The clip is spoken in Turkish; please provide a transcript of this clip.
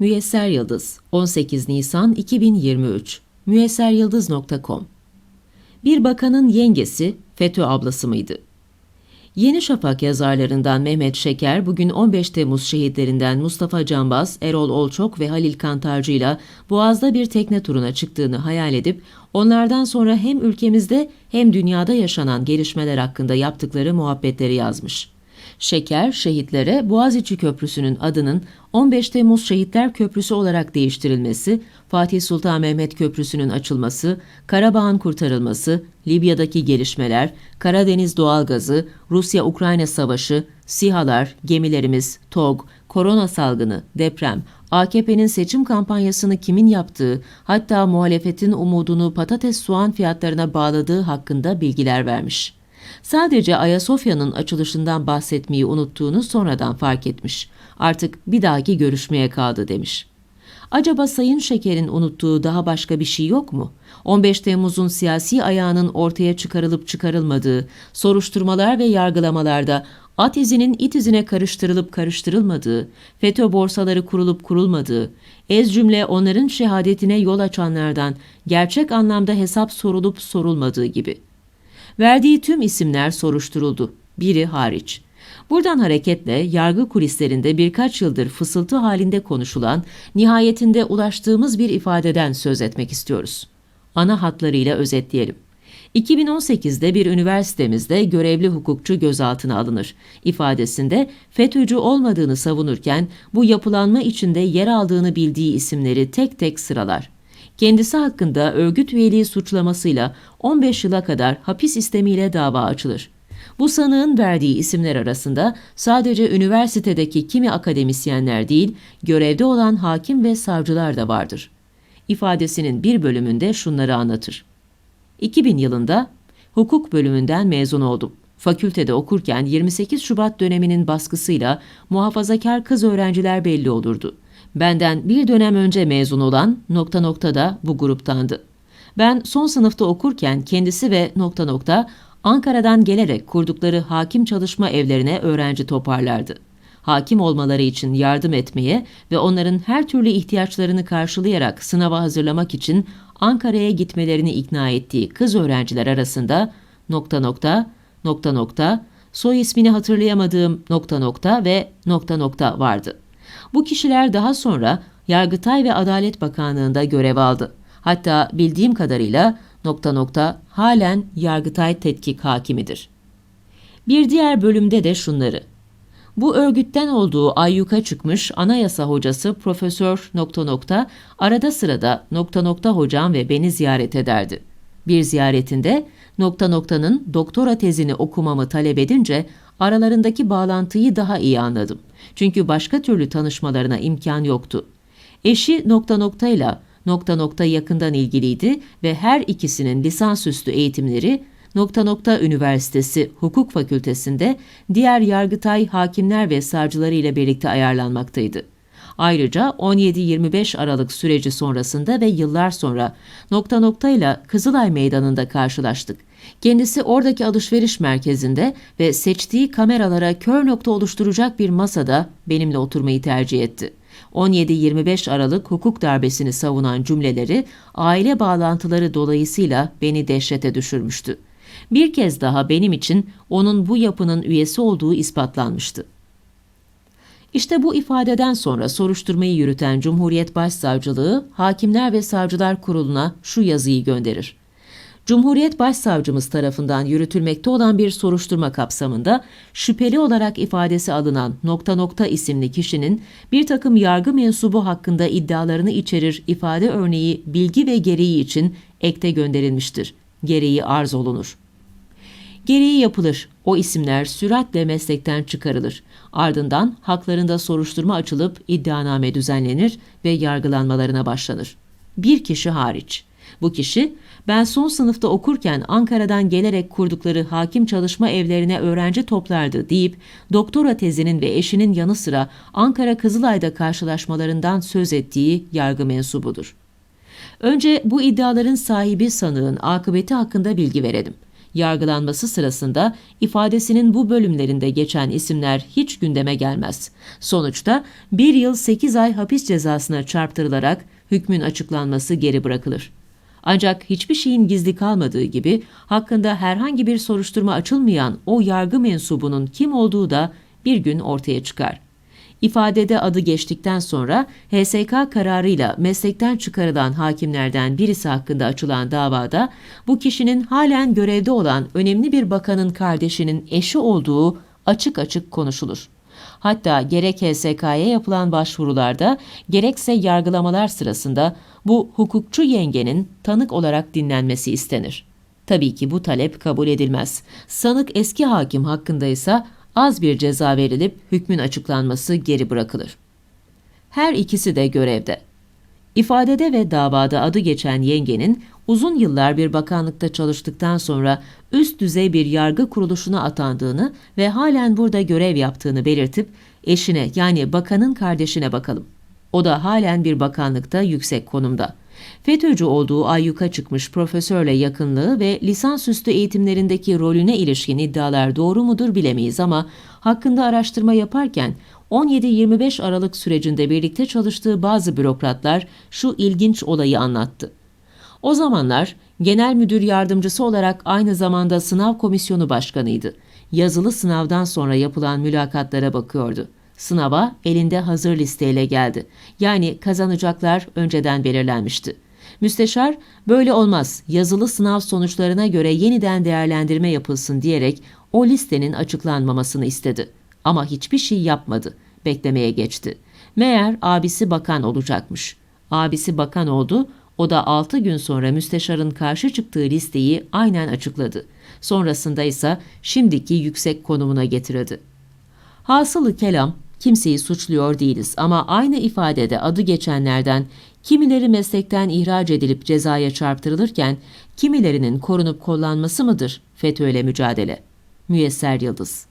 Müyesser Yıldız 18 Nisan 2023 müyesseryıldız.com Bir bakanın yengesi FETÖ ablası mıydı? Yeni Şafak yazarlarından Mehmet Şeker bugün 15 Temmuz şehitlerinden Mustafa Canbaz, Erol Olçok ve Halil Kantarcı ile Boğaz'da bir tekne turuna çıktığını hayal edip onlardan sonra hem ülkemizde hem dünyada yaşanan gelişmeler hakkında yaptıkları muhabbetleri yazmış. Şeker, şehitlere Boğaziçi Köprüsü'nün adının 15 Temmuz Şehitler Köprüsü olarak değiştirilmesi, Fatih Sultan Mehmet Köprüsü'nün açılması, Karabağ'ın kurtarılması, Libya'daki gelişmeler, Karadeniz doğalgazı, Rusya-Ukrayna savaşı, SİHA'lar, gemilerimiz, TOG, korona salgını, deprem, AKP'nin seçim kampanyasını kimin yaptığı, hatta muhalefetin umudunu patates soğan fiyatlarına bağladığı hakkında bilgiler vermiş. Sadece Ayasofya'nın açılışından bahsetmeyi unuttuğunu sonradan fark etmiş. Artık bir dahaki görüşmeye kaldı demiş. Acaba Sayın Şeker'in unuttuğu daha başka bir şey yok mu? 15 Temmuz'un siyasi ayağının ortaya çıkarılıp çıkarılmadığı, soruşturmalar ve yargılamalarda at izinin it izine karıştırılıp karıştırılmadığı, FETÖ borsaları kurulup kurulmadığı, ez cümle onların şehadetine yol açanlardan gerçek anlamda hesap sorulup sorulmadığı gibi.'' Verdiği tüm isimler soruşturuldu, biri hariç. Buradan hareketle yargı kulislerinde birkaç yıldır fısıltı halinde konuşulan, nihayetinde ulaştığımız bir ifadeden söz etmek istiyoruz. Ana hatlarıyla özetleyelim. 2018'de bir üniversitemizde görevli hukukçu gözaltına alınır. İfadesinde FETÖ'cü olmadığını savunurken bu yapılanma içinde yer aldığını bildiği isimleri tek tek sıralar kendisi hakkında örgüt üyeliği suçlamasıyla 15 yıla kadar hapis istemiyle dava açılır. Bu sanığın verdiği isimler arasında sadece üniversitedeki kimi akademisyenler değil, görevde olan hakim ve savcılar da vardır. İfadesinin bir bölümünde şunları anlatır. 2000 yılında hukuk bölümünden mezun oldum. Fakültede okurken 28 Şubat döneminin baskısıyla muhafazakar kız öğrenciler belli olurdu. Benden bir dönem önce mezun olan nokta nokta da bu gruptandı. Ben son sınıfta okurken kendisi ve nokta nokta Ankara'dan gelerek kurdukları hakim çalışma evlerine öğrenci toparlardı. Hakim olmaları için yardım etmeye ve onların her türlü ihtiyaçlarını karşılayarak sınava hazırlamak için Ankara'ya gitmelerini ikna ettiği kız öğrenciler arasında nokta nokta nokta nokta soy ismini hatırlayamadığım nokta nokta ve nokta nokta vardı.'' Bu kişiler daha sonra Yargıtay ve Adalet Bakanlığı'nda görev aldı. Hatta bildiğim kadarıyla nokta nokta halen Yargıtay tetkik hakimidir. Bir diğer bölümde de şunları. Bu örgütten olduğu ayyuka çıkmış anayasa hocası Profesör nokta nokta arada sırada nokta nokta hocam ve beni ziyaret ederdi. Bir ziyaretinde nokta noktanın doktora tezini okumamı talep edince aralarındaki bağlantıyı daha iyi anladım. Çünkü başka türlü tanışmalarına imkan yoktu. Eşi nokta noktayla nokta nokta yakından ilgiliydi ve her ikisinin lisansüstü eğitimleri nokta nokta üniversitesi hukuk fakültesinde diğer yargıtay hakimler ve savcıları ile birlikte ayarlanmaktaydı. Ayrıca 17-25 Aralık süreci sonrasında ve yıllar sonra nokta noktayla Kızılay Meydanı'nda karşılaştık. Kendisi oradaki alışveriş merkezinde ve seçtiği kameralara kör nokta oluşturacak bir masada benimle oturmayı tercih etti. 17-25 Aralık hukuk darbesini savunan cümleleri aile bağlantıları dolayısıyla beni dehşete düşürmüştü. Bir kez daha benim için onun bu yapının üyesi olduğu ispatlanmıştı. İşte bu ifadeden sonra soruşturmayı yürüten Cumhuriyet Başsavcılığı, Hakimler ve Savcılar Kurulu'na şu yazıyı gönderir. Cumhuriyet Başsavcımız tarafından yürütülmekte olan bir soruşturma kapsamında şüpheli olarak ifadesi alınan nokta nokta isimli kişinin bir takım yargı mensubu hakkında iddialarını içerir ifade örneği bilgi ve gereği için ekte gönderilmiştir. Gereği arz olunur. Gereği yapılır. O isimler süratle meslekten çıkarılır. Ardından haklarında soruşturma açılıp iddianame düzenlenir ve yargılanmalarına başlanır. Bir kişi hariç. Bu kişi ben son sınıfta okurken Ankara'dan gelerek kurdukları hakim çalışma evlerine öğrenci toplardı deyip doktora tezinin ve eşinin yanı sıra Ankara Kızılay'da karşılaşmalarından söz ettiği yargı mensubudur. Önce bu iddiaların sahibi sanığın akıbeti hakkında bilgi verelim. Yargılanması sırasında ifadesinin bu bölümlerinde geçen isimler hiç gündeme gelmez. Sonuçta 1 yıl 8 ay hapis cezasına çarptırılarak hükmün açıklanması geri bırakılır. Ancak hiçbir şeyin gizli kalmadığı gibi hakkında herhangi bir soruşturma açılmayan o yargı mensubunun kim olduğu da bir gün ortaya çıkar. İfadede adı geçtikten sonra HSK kararıyla meslekten çıkarılan hakimlerden birisi hakkında açılan davada bu kişinin halen görevde olan önemli bir bakanın kardeşinin eşi olduğu açık açık konuşulur. Hatta gerek HSK'ya yapılan başvurularda gerekse yargılamalar sırasında bu hukukçu yengenin tanık olarak dinlenmesi istenir. Tabii ki bu talep kabul edilmez. Sanık eski hakim hakkında ise az bir ceza verilip hükmün açıklanması geri bırakılır. Her ikisi de görevde. İfadede ve davada adı geçen yengenin uzun yıllar bir bakanlıkta çalıştıktan sonra üst düzey bir yargı kuruluşuna atandığını ve halen burada görev yaptığını belirtip eşine yani bakanın kardeşine bakalım. O da halen bir bakanlıkta yüksek konumda. FETÖ'cü olduğu ayyuka çıkmış profesörle yakınlığı ve lisansüstü eğitimlerindeki rolüne ilişkin iddialar doğru mudur bilemeyiz ama hakkında araştırma yaparken 17-25 Aralık sürecinde birlikte çalıştığı bazı bürokratlar şu ilginç olayı anlattı. O zamanlar genel müdür yardımcısı olarak aynı zamanda sınav komisyonu başkanıydı. Yazılı sınavdan sonra yapılan mülakatlara bakıyordu. Sınava elinde hazır listeyle geldi. Yani kazanacaklar önceden belirlenmişti. Müsteşar böyle olmaz yazılı sınav sonuçlarına göre yeniden değerlendirme yapılsın diyerek o listenin açıklanmamasını istedi. Ama hiçbir şey yapmadı. Beklemeye geçti. Meğer abisi bakan olacakmış. Abisi bakan oldu. O da 6 gün sonra müsteşarın karşı çıktığı listeyi aynen açıkladı. Sonrasında ise şimdiki yüksek konumuna getirildi. Hasılı kelam kimseyi suçluyor değiliz. Ama aynı ifadede adı geçenlerden kimileri meslekten ihraç edilip cezaya çarptırılırken kimilerinin korunup kollanması mıdır? FETÖ'yle mücadele? Müyesser Yıldız